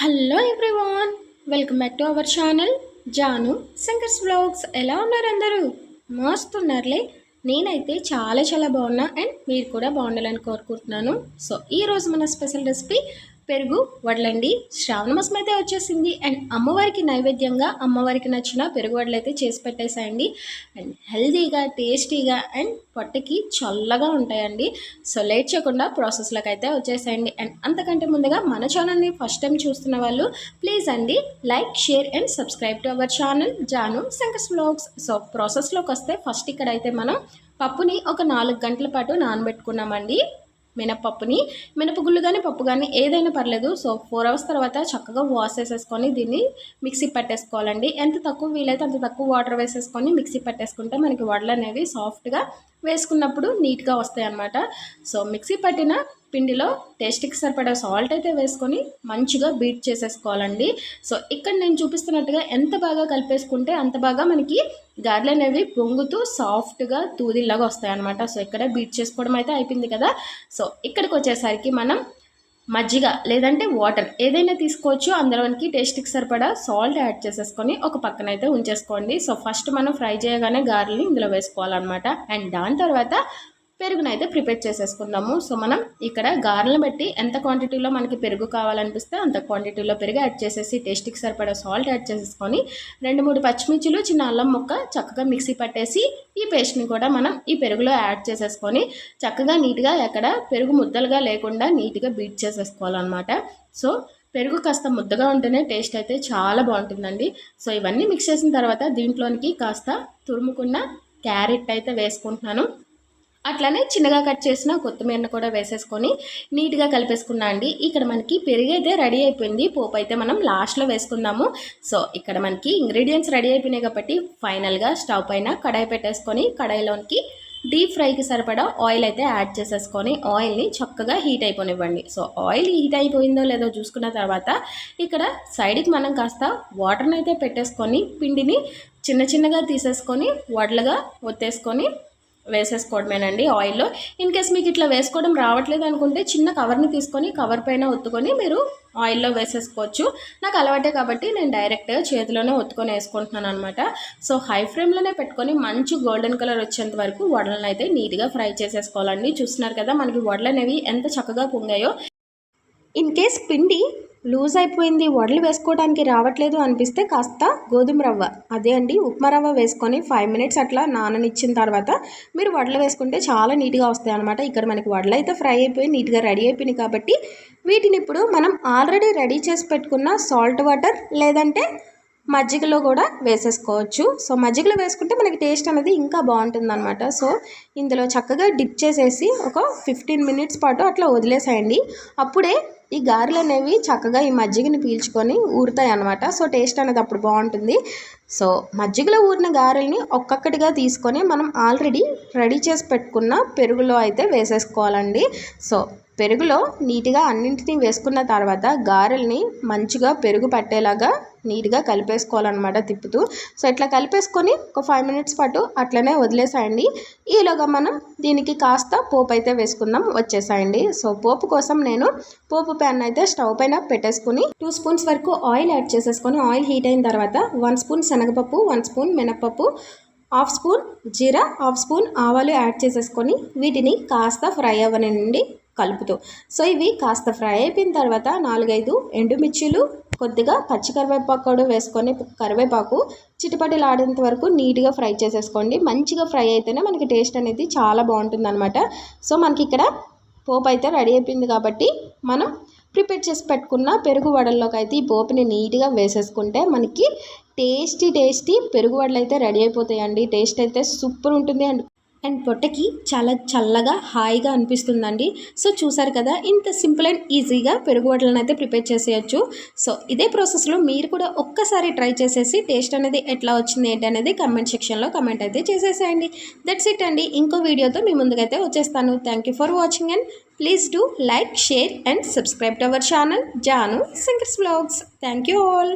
Hello everyone welcome back to our channel Janu Shankar's blogs ఎలా ఉన్నారు అందరూ? మస్తున్నారులే. నేనైతే చాలా చాలా బాగున్నా అండ్ మీరు కూడా బాగుండాలని కోరుకుంటున్నాను. సో ఈరోజు మన స్పెషల్ రెసిపీ పెరుగు వడలండి. శ్రావణ మాసం అయితే వచ్చేసింది. అండ్ అమ్మవారికి నైవేద్యంగా అమ్మవారికి నచ్చిన పెరుగు వడ్లు అయితే చేసి పెట్టేసాయండి అండ్ హెల్తీగా టేస్టీగా అండ్ పొట్టకి చల్లగా ఉంటాయండి. సో లేట్ చేయకుండా ప్రాసెస్లోకి అయితే వచ్చేసాయండి. అండ్ అంతకంటే ముందుగా మన ఛానల్ని ఫస్ట్ టైం చూస్తున్న వాళ్ళు ప్లీజ్ అండి like share and subscribe to our channel Janu Shankar's blogs so ప్రాసెస్లోకి వస్తే ఫస్ట్ ఇక్కడైతే మనం పప్పుని ఒక నాలుగు గంటల పాటు నానబెట్టుకున్నామండి. మినపప్పుని మినపగుళ్ళు కానీ పప్పు కానీ ఏదైనా పర్లేదు. సో ఫోర్ అవర్స్ తర్వాత చక్కగా వాష్ చేసేసుకొని దీన్ని మిక్సీ పట్టేసుకోవాలండి. ఎంత తక్కువ వీలైతే అంత తక్కువ వాటర్ వేసేసుకొని మిక్సీ పట్టేసుకుంటే మనకి వడలు అనేవి సాఫ్ట్గా వేసుకున్నప్పుడు నీట్గా వస్తాయి అన్నమాట సో మిక్సీ పట్టిన పిండిలో టేస్ట్కి సరిపడా సాల్ట్ అయితే వేసుకొని మంచిగా బీట్ చేసేసుకోవాలండి. సో ఇక్కడ నేను చూపిస్తున్నట్టుగా ఎంత బాగా కలిపేసుకుంటే అంత బాగా మనకి గారెలు అనేవి పొంగుతూ సాఫ్ట్గా తూదిల్లాగా వస్తాయన్నమాట. సో ఇక్కడ బీట్ చేసుకోవడం అయితే అయిపోయింది కదా. సో ఇక్కడికి వచ్చేసరికి మనం మజ్జిగ లేదంటే వాటర్ ఏదైనా తీసుకోవచ్చు. అందులోనికి టేస్ట్కి సరిపడా సాల్ట్ యాడ్ చేసేసుకొని ఒక పక్కన అయితే ఉంచేసుకోండి. సో ఫస్ట్ మనం ఫ్రై చేయగానే గార్లని ఇందులో వేసుకోవాలన్నమాట. అండ్ దాని తర్వాత పెరుగునైతే ప్రిపేర్ చేసేసుకుందాము. సో మనం ఇక్కడ గారెలను బట్టి ఎంత క్వాంటిటీలో మనకి పెరుగు కావాలనిపిస్తే అంత క్వాంటిటీలో పెరుగు యాడ్ చేసేసి టేస్ట్కి సరిపడా సాల్ట్ యాడ్ చేసేసుకొని రెండు మూడు పచ్చిమిర్చిలు చిన్న అల్లం ముక్క చక్కగా మిక్సీ పట్టేసి ఈ పేస్ట్ని కూడా మనం ఈ పెరుగులో యాడ్ చేసేసుకొని చక్కగా నీట్గా ఎక్కడ పెరుగు ముద్దలుగా లేకుండా నీట్గా బీట్ చేసేసుకోవాలన్నమాట. సో పెరుగు కాస్త ముద్దగా ఉంటేనే టేస్ట్ అయితే చాలా బాగుంటుందండి. సో ఇవన్నీ మిక్స్ చేసిన తర్వాత దీంట్లోనికి కాస్త తురుముకున్న క్యారెట్ అయితే వేసుకుంటున్నాను. అట్లనే చిన్నగా కట్ చేసిన కొత్తిమీరను కూడా వేసేసుకొని నీట్గా కలిపేసుకున్నా అండి. ఇక్కడ మనకి పెరుగు అయితే రెడీ అయిపోయింది. పోపు అయితే మనం లాస్ట్లో వేసుకుందాము. సో ఇక్కడ మనకి ఇంగ్రీడియంట్స్ రెడీ అయిపోయినాయి కాబట్టి ఫైనల్గా స్టవ్ పైన కడాయి పెట్టేసుకొని కడాయిలోనికి డీప్ ఫ్రైకి సరిపడా ఆయిల్ అయితే యాడ్ చేసేసుకొని ఆయిల్ని చక్కగా హీట్ అయిపోనివ్వండి. సో ఆయిల్ హీట్ అయిపోయిందో లేదో చూసుకున్న తర్వాత ఇక్కడ సైడ్కి మనం కాస్త వాటర్ని అయితే పెట్టేసుకొని పిండిని చిన్న చిన్నగా తీసేసుకొని వడలుగా ఒత్తేసుకొని వేసేసుకోవడమేనండి ఆయిల్లో. ఇన్ కేస్ మీకు ఇట్లా వేసుకోవడం రావట్లేదు అనుకుంటే చిన్న కవర్ని తీసుకొని కవర్ పైన ఒత్తుకొని మీరు ఆయిల్లో వేసేసుకోవచ్చు. నాకు అలవాటే కాబట్టి నేను డైరెక్ట్గా చేతిలోనే ఒత్తుకొని వేసుకుంటున్నాను అనమాట సో హై ఫ్లేమ్లోనే పెట్టుకొని మంచి గోల్డెన్ కలర్ వచ్చేంత వరకు వడలను అయితే నీట్గా ఫ్రై చేసేసుకోవాలండి. చూస్తున్నారు కదా మనకి వడలు అనేవి ఎంత చక్కగా పొంగాయో. ఇన్ కేస్ పిండి లూజ్ అయిపోయింది వడలు వేసుకోవడానికి రావట్లేదు అనిపిస్తే కాస్త గోధుమ రవ్వ. అదే అండి ఉప్మా రవ్వ వేసుకొని ఫైవ్ మినిట్స్ అట్లా నాననిచ్చిన తర్వాత మీరు వడలు వేసుకుంటే చాలా నీట్గా వస్తాయి అనమాట ఇక్కడ మనకి వడలు అయితే ఫ్రై అయిపోయి నీట్గా రెడీ అయిపోయినాయి కాబట్టి వీటిని ఇప్పుడు మనం ఆల్రెడీ రెడీ చేసి పెట్టుకున్న సాల్ట్ వాటర్ లేదంటే మజ్జిగలో కూడా వేసేసుకోవచ్చు. సో మజ్జిగలో వేసుకుంటే మనకి టేస్ట్ అనేది ఇంకా బాగుంటుందన్నమాట. సో ఇందులో చక్కగా డిప్ చేసేసి ఒక ఫిఫ్టీన్ మినిట్స్ పాటు అట్లా వదిలేసేయండి. అప్పుడే ఈ గారెలు అనేవి చక్కగా ఈ మజ్జిగని పీల్చుకొని ఊరుతాయి అనమాట సో టేస్ట్ అనేది అప్పుడు బాగుంటుంది. సో మజ్జిగలో ఊరిన గారెల్ని ఒక్కొక్కటిగా తీసుకొని మనం ఆల్రెడీ రెడీ చేసి పెట్టుకున్న పెరుగులో అయితే వేసేసుకోవాలండి. సో పెరుగులో నీట్గా అన్నింటినీ వేసుకున్న తర్వాత గారెల్ని మంచిగా పెరుగు పట్టేలాగా నీట్గా కలిపేసుకోవాలన్నమాట తిప్పుతూ. సో ఇట్లా కలిపేసుకొని ఒక ఫైవ్ మినిట్స్ పాటు అట్లనే వదిలేసాయండి. ఈలోగా మనం దీనికి కాస్త పోపు అయితే వేసుకుందాం వచ్చేసాయండి. సో పోపు కోసం నేను పోపు ప్యాన్ అయితే స్టవ్ పైన పెట్టేసుకుని టూ స్పూన్స్ వరకు ఆయిల్ యాడ్ చేసేసుకొని ఆయిల్ హీట్ అయిన తర్వాత వన్ స్పూన్ శనగపప్పు వన్ స్పూన్ మినప్పప్పు హాఫ్ స్పూన్ జీరా హాఫ్ స్పూన్ ఆవాలు యాడ్ చేసేసుకొని వీటిని కాస్త ఫ్రై అవ్వనండి కలుపుతూ. సో ఇవి కాస్త ఫ్రై అయిపోయిన తర్వాత నాలుగైదు ఎండుమిర్చీలు కొద్దిగా పచ్చి కరివేపాకు వేసుకొని కరివేపాకు చిటిపటిలాడేంత వరకు నీట్గా ఫ్రై చేసేసుకోండి. మంచిగా ఫ్రై అయితేనే మనకి టేస్ట్ అనేది చాలా బాగుంటుంది అనమాట సో మనకి ఇక్కడ పోపు అయితే రెడీ అయిపోయింది కాబట్టి మనం ప్రిపేర్ చేసి పెట్టుకున్న పెరుగు వడల్లోకి అయితే ఈ పోపుని నీట్గా వేసేసుకుంటే మనకి టేస్టీ టేస్టీ పెరుగు వడలు అయితే రెడీ అయిపోతాయండి. టేస్ట్ అయితే సూపర్ ఉంటుంది అండ్ అండ్ పొట్టకి చాలా చల్లగా హాయిగా అనిపిస్తుందండి. సో చూసారు కదా ఇంత సింపుల్ అండ్ ఈజీగా పెరుగు వడలను అయితే ప్రిపేర్ చేసేయచ్చు. సో ఇదే ప్రాసెస్లో మీరు కూడా ఒక్కసారి ట్రై చేసేసి టేస్ట్ అనేది ఎట్లా వచ్చింది ఏంటి అనేది కమెంట్ సెక్షన్లో కమెంట్ అయితే చేసేసేయండి. దట్స్ ఇట్ అండి. ఇంకో వీడియోతో మీ ముందుకైతే వచ్చేస్తాను. Thank for watching and please do like share and subscribe to our channel Janu singers blogs thank you all